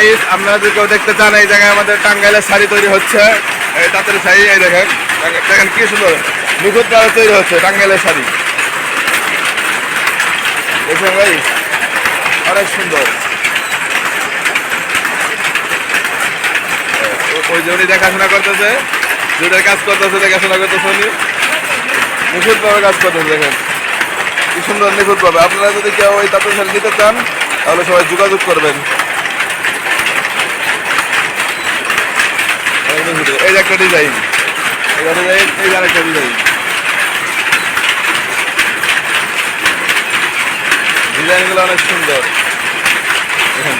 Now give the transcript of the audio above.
Guys আপনারা যদি কেউ দেখতে চান, এই জায়গায় আমাদের টাঙ্গাইলের শাড়ি তৈরি হচ্ছে। এই তাঁতের শাড়ি, এই দেখেন। দেখেন- কি সুন্দর নিখুঁত ভাবে তৈরি হচ্ছে টাঙ্গাইলের শাড়ি। দেখছেন ভাই, অনেক সুন্দর। ওই যে উনি দেখাশোনা করতেছে দুটার কাজ করতেছে, দেখাশোনা করতেছে উনি। নিখুঁত ভাবে কাজ করতেছে, দেখেন। কি সুন্দর নিখুঁত ভাবে আপনারা যদি কেউ ওই তাঁতের শাড়ি নিতে চান, তাহলে সবাই যোগাযোগ করবেন। এই একটা ডিজাইন এই ডিজাইন এই আরেকটা ডিজাইন ডিজাইনগুলো অনেক সুন্দর। দেখেন